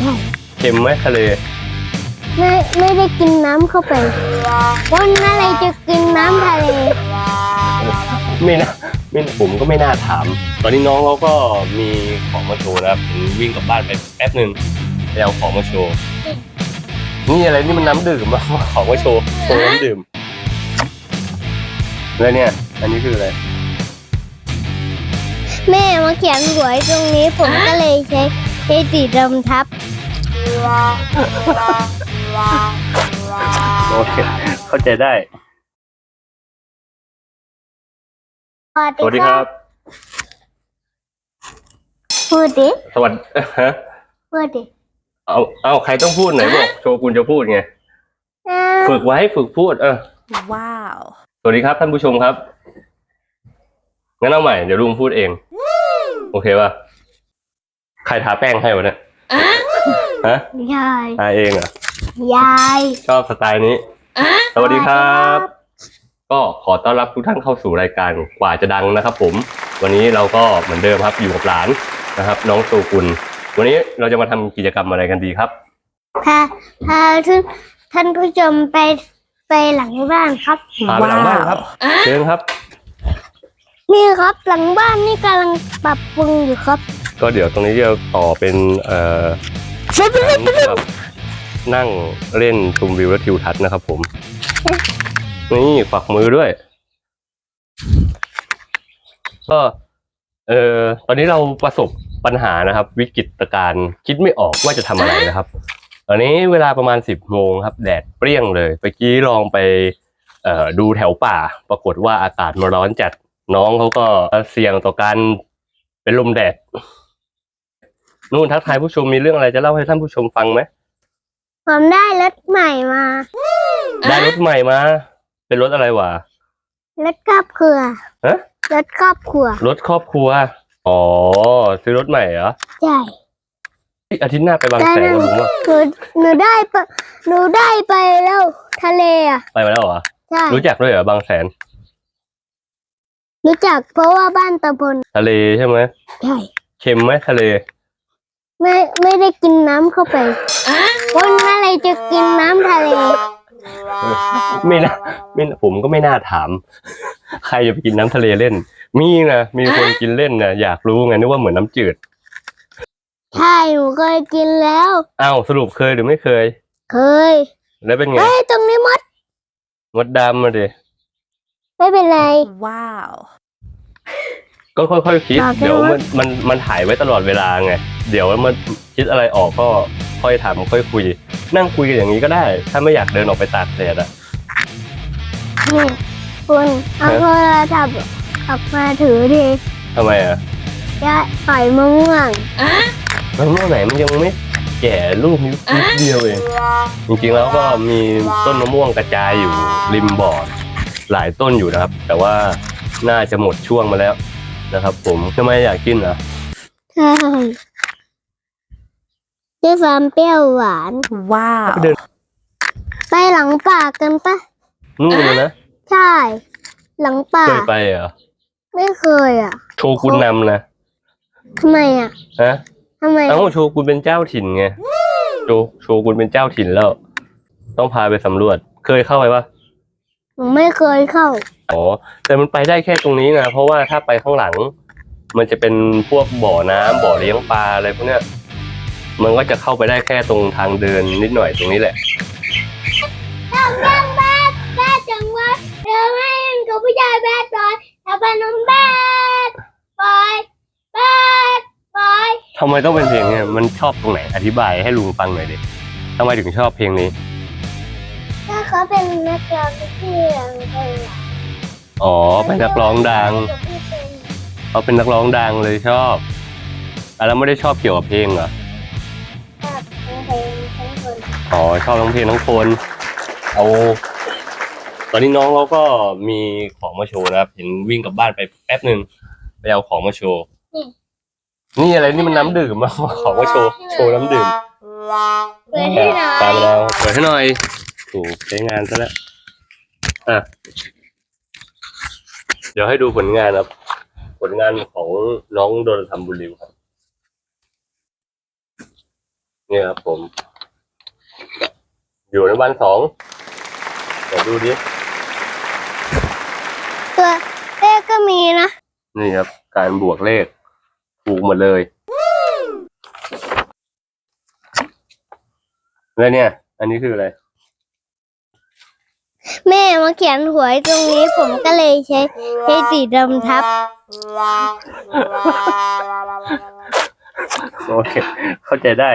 ใช่เค็มไหมทะเลไม่ไม่ได้กินน้ำเข้าไปคนอะไรจะกินน้ำทะเลไม่น่าไม่ผมก็ไม่น่าถาม ตอนนี้น้องเขาก็มีของมาโชว์นะครับผมวิ่งกลับบ้านไปแป๊บหนึ่งไปเอาของมาโชว์นี่อะไรนี่มันน้ำดื่มมาของมาโชว์โชว์น้ำดื่มแล้วเนี่ย อันนี้คืออะไรแม่มาเขียนหวยตรงนี้ผมก็เลยใช้ ใช้สีดำทับ โอเคเข้าใจได้ สวัสดีครับ พูดดิ สวัสดีฮะพูดดิเอาเอาใครต้องพูดไหนบอกโชกุนจะพูดไงอ่าฝึกไว้ฝึกพูด เออ Wow. สวัสดีครับท่านผู้ชมครับ งั้นเอาใหม่เดี๋ยวลุงพูดเอง โอเคป่ะ ใครทาแป้งให้วะเนี่ยฮะยายทาเองเหรอะยายชอบสไตล์นี้ สวัสดีครับ ก็ขอต้อนรับทุกท่านเข้าสู่รายการกว่าจะดังนะครับ ผม วันนี้เราก็เหมือนเดิมครับอยู่กับหลานนะครับ น้องโซกุล วันนี้เราจะมาทำกิจกรรมอะไรกันดีครับ พาพาท่านท่านผู้ชมไปไปหลังบ้านครับ พาไปหลังบ้านครับเชิญครับ นี่ครับหลังบ้านนี่กำลังปรับปรุงอยู่ครับ ก็เดี๋ยวตรงนี้จะต่อเป็นเอ่อนั่งเล่นชมวิวและทิวทัศน์นะครับผม นี่ฝักมือด้วย ก็เออตอนนี้เราประสบปัญหานะครับ วิกฤตการณ์คิดไม่ออกว่าจะทำอะไรนะครับ ตอนนี้เวลาประมาณสิบโมงครับ แดดเปรี้ยงเลยเมื่อกี้ลองไปเอ่อดูแถวป่า ปรากฏว่าอากาศมันร้อนจัดน้องเขาก็เสี่ยงต่อการเป็นลมแดด นู่นทักทายผู้ชมมีเรื่องอะไรจะเล่าให้ท่านผู้ชมฟังไหมผมได้รถใหม่มา ได้รถใหม่มา เป็นรถอะไรวะรถครอบครัวฮะรถครอบครัว รถครอบครัว อ๋อ ซื้อรถใหม่เหรอ ใช่เอ้ยอาทิตย์หน้าไปบางแสนกับลุงวะหนูหนูได้ไปหนูได้ไปแล้วทะเลอะ ไปมาแล้วเหรอ ใช่ รู้จักด้วยเหรอบางแสน รู้จักเพราะว่าบ้านตะพลทะเลใช่ไหมใช่ เค็มไหมทะเล ไม่ไม่ได้กินน้ำเข้าไปคนอะไรจะกินน้ำทะเลไม่น่าไม่น่าผมก็ไม่น่าถาม ใครจะไปกินน้ำทะเลเล่น มีนะมีคนกินเล่นนะอยากรู้ไงนึกว่าเหมือนน้ำจืดใช่หนูเคยกินแล้วอ้าวสรุปเคยหรือไม่เคย เคย แล้วเป็นไงเฮ้ยตรงนี้มด มดดำมาดิไม่เป็นไร Wow. ก็ค่อยๆคิดบอกได้เดี๋ยวว่ามันมันมันถ่ายไว้ตลอดเวลาไง เดี๋ยวมันคิดอะไรออกก็ค่อยทำค่อยคุย นั่งคุยกันอย่างนี้ก็ได้ ถ้าไม่อยากเดินออกไปตากแดดอะนี่คุณเอาโทรศัพท์ออกมาถือดิทำไมอะจะต่อยมะม่วงมะม่วงไหนมันยังไม่แก่ลูกนิดนิดเดียวเองจริงๆแล้วก็มีต้นมะม่วงกระจายอยู่ริมบ่อหลายต้นอยู่นะครับ แต่ว่าน่าจะหมดช่วงมาแล้วนะครับ ผมทำไมอยากกินเหรอใช่ ด้วยความเปรี้ยวหวาน Wow. เดินไปหลังป่ากันปะนู่นเลยนะใช่ หลังป่า เคยไปเหรอ ไม่เคยอะโชกุนนำนะทำไมอะฮะทำไมเอ้าโชกุนเป็นเจ้าถิ่นไงโชโชกุนเป็นเจ้าถิ่นแล้ว ต้องพาไปสำรวจ เคยเข้าไปปะหนูไม่เคยเข้าอ๋อแต่มันไปได้แค่ตรงนี้นะเพราะว่าถ้าไปข้างหลัง มันจะเป็นพวกบ่อน้ำบ่อเลี้ยงปลาอะไรพวกเนี้ย มันก็จะเข้าไปได้แค่ตรงทางเดินนิดหน่อยตรงนี้แหละจังจังแบดแบดจังว่าเธอไม่เห็นกับผู้ชายแบดบอยถ้าเป็นน้องแบดบอยแบดบอยทำไมต้องเป็นเพลงเนี้ยมันชอบตรงไหนอธิบายให้ลุงฟังหน่อยดิทำไมถึงชอบเพลงนี้ถ้าเขาเป็นนักร้องที่ดังไปหลังอ๋อเป็นนักร้องดังเขาเป็นนักร้องดังเลยชอบอะแล้วไม่ได้ชอบเกี่ยวกับเพลงเหรอ อ๋อชอบทั้งเพลงทั้งคนเอาตอนนี้น้องเขาก็มีของมาโชว์นะครับ เห็นวิ่งกลับบ้านไปแป๊บหนึ่งไปเอาของมาโชว์ นี่อะไรนี่มันน้ำดื่มมาของมาโชว์โชว์น้ำดื่มเปิดให้หน่อตามยเราเปิดให้หน่อยถูกใช้งานซะแล้วอะเดี๋ยวให้ดูผลงานครับ ผลงานของน้องโดนทำบุญริวครับเนี่ยครับผม อยู่ในวันสองเดี๋ยวดูดิ ตัวเลขก็มีนะ นี่ครับ การบวกเลข ถูกหมดเลย แล้วเนี่ย อันนี้คืออะไร แม่มาเขียนหวยตรงนี้ผมก็เลยใช้ใช้สีดำทับ โอเค เข้าใจได้